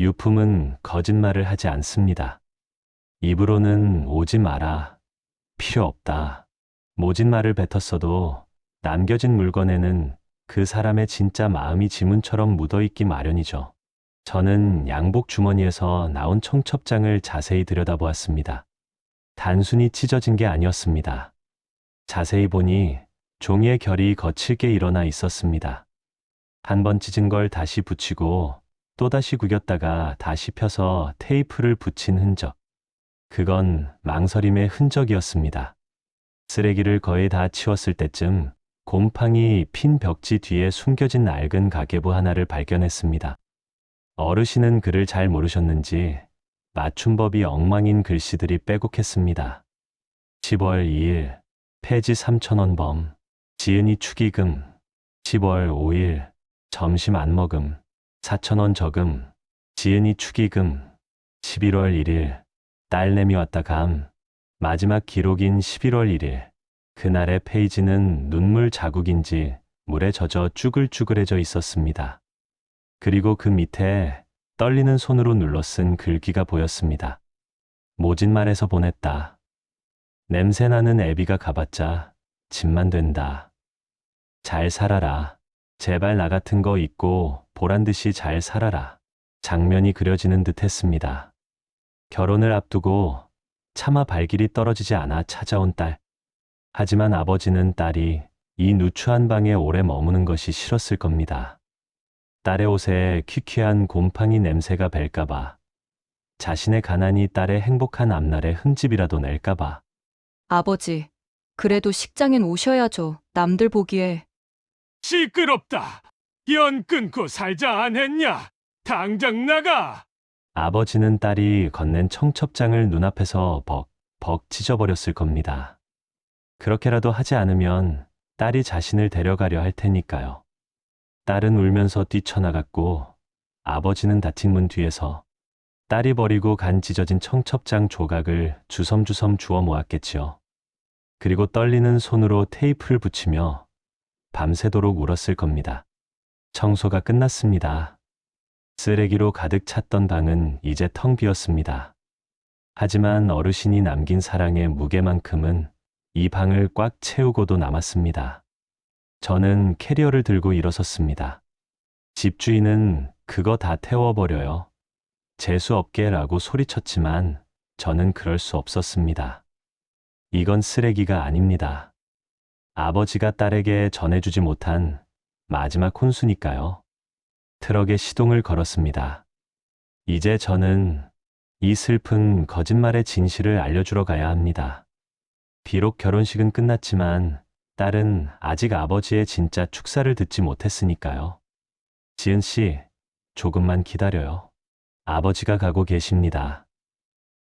유품은 거짓말을 하지 않습니다. 입으로는 오지 마라. 필요 없다. 모진 말을 뱉었어도 남겨진 물건에는 그 사람의 진짜 마음이 지문처럼 묻어있기 마련이죠. 저는 양복 주머니에서 나온 청첩장을 자세히 들여다보았습니다. 단순히 찢어진 게 아니었습니다. 자세히 보니 종이의 결이 거칠게 일어나 있었습니다. 한 번 찢은 걸 다시 붙이고 또다시 구겼다가 다시 펴서 테이프를 붙인 흔적. 그건 망설임의 흔적이었습니다. 쓰레기를 거의 다 치웠을 때쯤 곰팡이 핀 벽지 뒤에 숨겨진 낡은 가계부 하나를 발견했습니다. 어르신은 글을 잘 모르셨는지 맞춤법이 엉망인 글씨들이 빼곡했습니다. 10월 2일 폐지 3천원 범 지은이 축의금 10월 5일 점심 안 먹음 4천원 저금 지은이 축의금 11월 1일 딸내미 왔다 감 마지막 기록인 11월 1일 그날의 페이지는 눈물 자국인지 물에 젖어 쭈글쭈글해져 있었습니다. 그리고 그 밑에 떨리는 손으로 눌러 쓴 글귀가 보였습니다. 모진 말에서 보냈다. 냄새나는 애비가 가봤자 집만 된다. 잘 살아라. 제발 나 같은 거 잊고 보란 듯이 잘 살아라. 장면이 그려지는 듯 했습니다. 결혼을 앞두고 차마 발길이 떨어지지 않아 찾아온 딸. 하지만 아버지는 딸이 이 누추한 방에 오래 머무는 것이 싫었을 겁니다. 딸의 옷에 퀴퀴한 곰팡이 냄새가 벨까봐. 자신의 가난이 딸의 행복한 앞날에 흠집이라도 낼까봐. 아버지, 그래도 식장엔 오셔야죠. 남들 보기에. 시끄럽다. 연 끊고 살자 안 했냐? 당장 나가. 아버지는 딸이 건넨 청첩장을 눈앞에서 벅, 벅 찢어버렸을 겁니다. 그렇게라도 하지 않으면 딸이 자신을 데려가려 할 테니까요. 딸은 울면서 뛰쳐나갔고 아버지는 닫힌 문 뒤에서 딸이 버리고 간 찢어진 청첩장 조각을 주섬주섬 주워 모았겠지요. 그리고 떨리는 손으로 테이프를 붙이며 밤새도록 울었을 겁니다. 청소가 끝났습니다. 쓰레기로 가득 찼던 방은 이제 텅 비었습니다. 하지만 어르신이 남긴 사랑의 무게만큼은 이 방을 꽉 채우고도 남았습니다. 저는 캐리어를 들고 일어섰습니다. 집주인은 그거 다 태워버려요. 재수없게라고 소리쳤지만 저는 그럴 수 없었습니다. 이건 쓰레기가 아닙니다. 아버지가 딸에게 전해주지 못한 마지막 혼수니까요. 트럭에 시동을 걸었습니다. 이제 저는 이 슬픈 거짓말의 진실을 알려주러 가야 합니다. 비록 결혼식은 끝났지만 딸은 아직 아버지의 진짜 축사를 듣지 못했으니까요. 지은 씨, 조금만 기다려요. 아버지가 가고 계십니다.